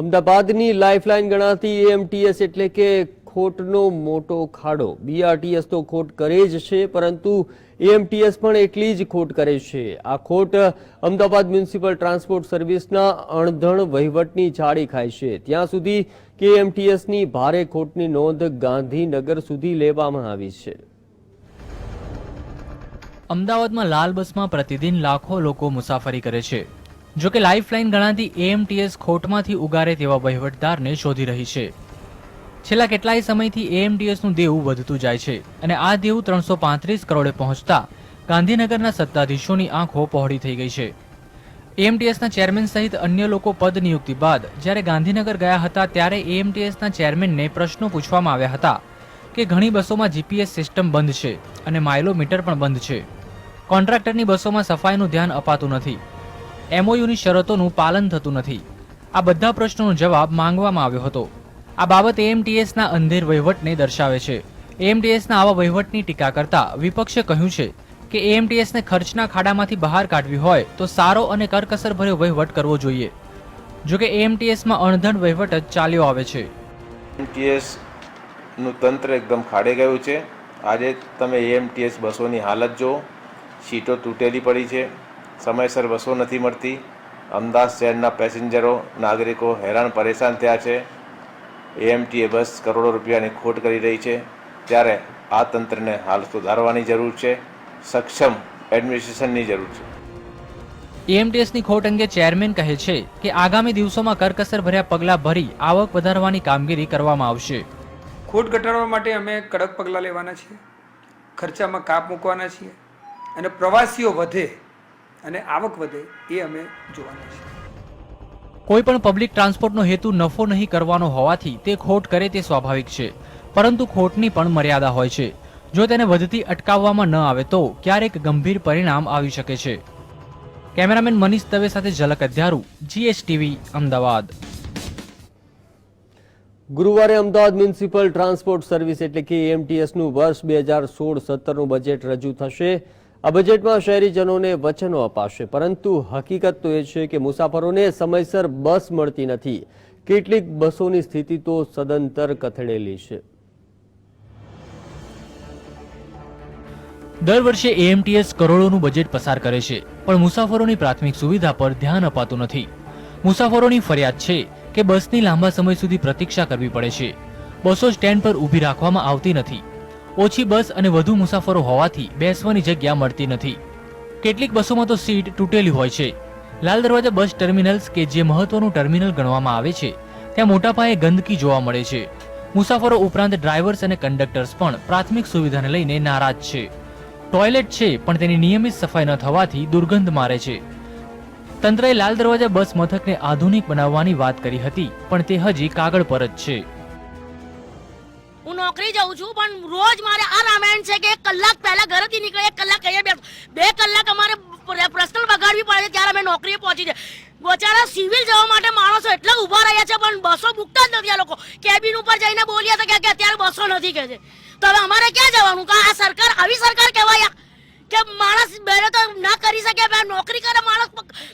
અમદાવાદની લાઇફલાઇન ગણાતી એએમટીએસ એટલે કે ખોટનો મોટો ખાડો. બીઆરટીએસ તો ખોટ કરે જ છે, પરંતુ એએમટીએસ પણ એટલી જ ખોટ કરે છે. આ ખોટ અમદાવાદ મ્યુનિસિપલ ટ્રાન્સપોર્ટ સર્વિસના અણધણ વહીવટની જાળી ખાય છે. ત્યાં સુધી કે એમટીએસની ભારે ખોટની નોંધ ગાંધીનગર સુધી લેવામાં આવી છે. અમદાવાદમાં લાલ બસમાં પ્રતિદિન લાખો લોકો મુસાફરી કરે છે. જો કે લાઇફલાઇન ગણાતી એએમટીએસ ખોટમાંથી ઉગારે તેવા વહીવટદારને શોધી રહી છે. છેલ્લા કેટલાય સમયથી એએમટીએસનું દેવું વધતું જાય છે અને આ દેવું ત્રણસો પાંત્રીસ કરોડે પહોંચતા ગાંધીનગરના સત્તાધીશોની આંખો પહોળી થઈ ગઈ છે. એએમટીએસના ચેરમેન સહિત અન્ય લોકો પદ નિયુક્તિ બાદ જ્યારે ગાંધીનગર ગયા હતા ત્યારે એએમટીએસના ચેરમેનને પ્રશ્નો પૂછવામાં આવ્યા હતા કે ઘણી બસોમાં જીપીએસ સિસ્ટમ બંધ છે અને માઇલોમીટર પણ બંધ છે. કોન્ટ્રાક્ટરની બસોમાં સફાઈનું ધ્યાન અપાતું નથી. એમઓયુની શરતોનું પાલન થતું નથી. આ બધા પ્રશ્નોનો જવાબ માંગવામાં આવ્યો હતો. આ બાબત એએમટીએસના અંધેર વહીવટને દર્શાવે છે. એએમટીએસના આવા વહીવટની ટીકા કરતા વિપક્ષે કહ્યું છે કે એએમટીએસને ખર્ચના ખાડામાંથી બહાર કાઢવી હોય તો સારો અને કરકસરભર્યો વહીવટ કરવો જોઈએ. જોકે એએમટીએસમાં અણધણ વહીવટ જ ચાલ્યો આવે છે. એમટીએસનું તંત્ર એકદમ ખાડે ગયું છે. આજે તમે એએમટીએસ બસોની હાલત જુઓ. સીટો તૂટેલી પડી છે. સમયસર બસો નથી મળતી. અમદાવાદ શહેરના પેસેન્જરો નાગરિકો હેરાન પરેશાન થયા છે. એએમટીએ બસ કરોડો રૂપિયાની ખોટ કરી રહી છે. ત્યારે આ તંત્રને હાલ સુધારવાની જરૂર છે. સક્ષમ એડમિનિસ્ટ્રેશનની જરૂર છે. એએમટીએસની ખોટ અંગે ચેરમેન કહે છે કે આગામી દિવસોમાં કરકસર ભર્યા પગલાં ભરી આવક વધારવાની કામગીરી કરવામાં આવશે. ખોટ ઘટાડવા માટે અમે કડક પગલાં લેવાના છીએ. ખર્ચામાં કાપ મૂકવાના છીએ. અને પ્રવાસીઓ વધે અને આવક વધે એ અમે જોવાના છીએ. કોઈ પણ પબ્લિક ટ્રાન્સપોર્ટનો હેતુ નફો નહીં કરવાનો હોવાથી તે ખોટ કરે તે સ્વાભાવિક છે. પરંતુ ખોટની પણ મર્યાદા હોય છે. જો તેને વધતી અટકાવવામાં ન આવે તો ક્યારેક ગંભીર પરિણામ આવી શકે છે. કેમેરામેન મનીષ દવે સાથે ઝલક અધ્યારુ જીએસટીવી અમદાવાદ. ગુરુવારે અમદાવાદ મ્યુનિસિપલ ટ્રાન્સપોર્ટ સર્વિસ એટલે કે એમટીએસનું વર્ષ બે હજાર સોળ સત્તરનું બજેટ રજૂ થશે. આ બજેટમાં શહેરીજનોને વચનો અપાશે, પરંતુ હકીકત તો એ છે કે મુસાફરોને સમયસર બસ મળતી નથી. કેટલીક બસોની સ્થિતિ તો સદંતર કથળેલી છે. દર વર્ષે એએમટીએસ કરોડોનું બજેટ પસાર કરે છે, પણ મુસાફરોની પ્રાથમિક સુવિધા પર ધ્યાન અપાતું નથી. મુસાફરોની ફરિયાદ છે કે બસની લાંબા સમય સુધી પ્રતીક્ષા કરવી પડે છે. બસો સ્ટેન્ડ પર ઊભી રાખવામાં આવતી નથી. ઓછી બસ અને વધુ મુસાફરો હોવાથી બેસવાની જગ્યા મળતી નથી. કેટલીક બસોમાં તો સીટ તૂટેલી હોય છે. લાલ દરવાજા બસ ટર્મિનલ્સ કે જે મહત્વનું ટર્મિનલ ગણવામાં આવે છે, ત્યાં મોટા પાયે ગંદકી જોવા મળે છે. મુસાફરો ઉપરાંત ડ્રાઈવર્સ અને કંડક્ટર્સ પણ પ્રાથમિક સુવિધાને લઈને નારાજ છે. ટોયલેટ છે, પણ તેની નિયમિત સફાઈ ન થવાથી દુર્ગંધ મારે છે. તંત્રએ લાલ દરવાજા બસ મથકને આધુનિક બનાવવાની વાત કરી હતી, પણ તે હજી કાગળ પર જ છે. હું નોકરી જાઉં છું, પણ રોજ મારે આ રામાયણ છે કે એક કલાક પહેલા ઘરેથી નીકળે, એક કલાક અહીંયા બેસ બે કલાક અમારે પર્સનલ બગાડવી પડે છે ત્યારે અમે નોકરીએ પહોંચી જાય બચારા, સિવિલ જવા માટે માણસો એટલા ઊભા રહ્યા છે, પણ બસો મૂકતા જ નથી આ લોકો. કેબિન ઉપર જઈને બોલ્યા હતા કે અત્યારે બસો નથી કે છે. તો હવે અમારે ક્યાં જવાનું? કે આ સરકાર, આવી સરકાર કહેવાય? કે માણસ બેરે તો ના કરી શકે નોકરી કરે, માણસ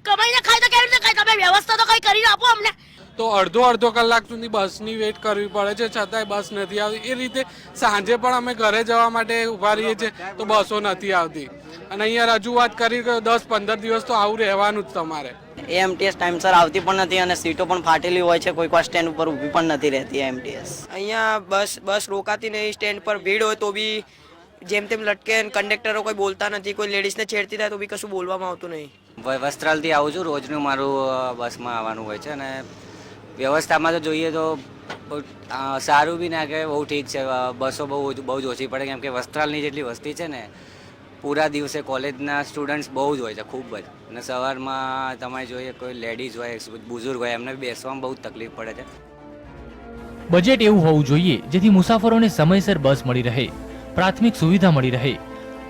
કમાઈને ખાય તો કેવી રીતે ખાય? તમે વ્યવસ્થા તો કઈ કરીને આપો અમને. તો અડધો અડધો કલાક સુધી બસની વેઇટ કરવી પડે છે છતાંય બસ નથી આવતી. એ રીતે સાંજે પણ અમે ઘરે જવા માટે ઊભા રહીએ છીએ તો બસો નથી આવતી. અને અહીંયા રજૂઆત કરી કે દસ પંદર દિવસ તો આવું રહેવાનું જ તમારે. એએમટીએસ ટાઈમસર આવતી પણ નથી અને સીટો પણ ફાટેલી હોય છે કોઈ વાર સ્ટેન્ડ ઉપર ઊભી પણ નથી રહેતી એમટીએસ અહીંયા બસ બસ રોકાતી નહીં સ્ટેન્ડ પર ભીડ હોય તો બી જેમ તેમ લટકે અને કંડક્ટરો કોઈ બોલતા નથી કોઈ લેડીઝને છેડતી થાય તો બી કશું બોલવામાં આવતું નહીં. વસ્ત્રાલથી આવું છું રોજનું મારું બસમાં આવવાનું હોય છે અને વ્યવસ્થામાં તો જોઈએ તો સારું બી ના કે બહુ ઠીક છે. બસો બહુ બહુ જ ઓછી પડે, કેમ કે વસ્ત્રાલની જેટલી વસ્તી છે ને, પૂરા દિવસે કોલેજના સ્ટુડન્ટ્સ બહુ જ હોય છે, ખૂબ જ. અને સવારમાં તમારે જોઈએ કોઈ લેડીઝ હોય બુઝુર્ગ હોય, એમને બેસવામાં બહુ તકલીફ પડે છે. બજેટ એવું હોવું જોઈએ, જેથી મુસાફરોને સમયસર બસ મળી રહે, પ્રાથમિક સુવિધા મળી રહે.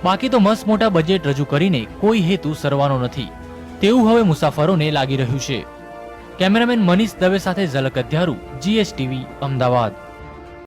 બાકી તો મસ્ત મોટા બજેટ રજૂ કરીને કોઈ હેતુ સરવાનો નથી. તેવું હવે મુસાફરોને લાગી રહ્યું છે. કેમેરામેન મનીષ દવે સાથે ઝલક અધ્યારુ જીએસટીવી અમદાવાદ.